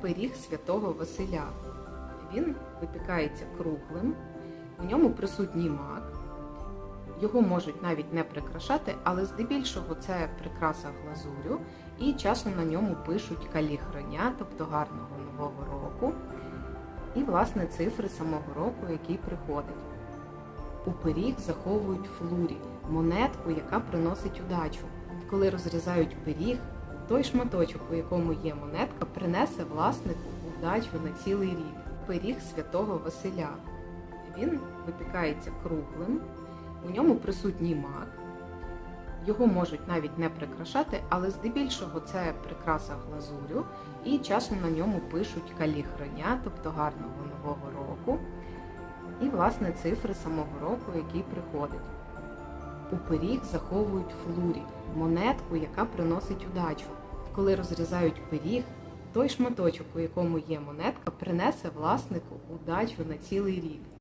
пиріг святого Василя. Він випікається круглим, у ньому присутній мак. Його можуть навіть не прикрашати, але здебільшого це прикраса глазурю, і часом на ньому пишуть каліхроня, тобто гарного нового року, і власне цифри самого року, який приходить. У пиріг заховують флурі, монетку, яка приносить удачу. Коли розрізають пиріг, той шматочок, у якому є монетка, принесе власнику удачу на цілий рік. Пиріг святого Василя. Він випікається круглим, у ньому присутній мак. Його можуть навіть не прикрашати, але здебільшого це прикраса глазурю, і часом на ньому пишуть каліхроня, тобто гарного нового року, і власне цифри самого року, який приходить. У пиріг заховують флурі, монетку, яка приносить удачу. Коли розрізають пиріг, той шматочок, у якому є монетка, принесе власнику удачу на цілий рік.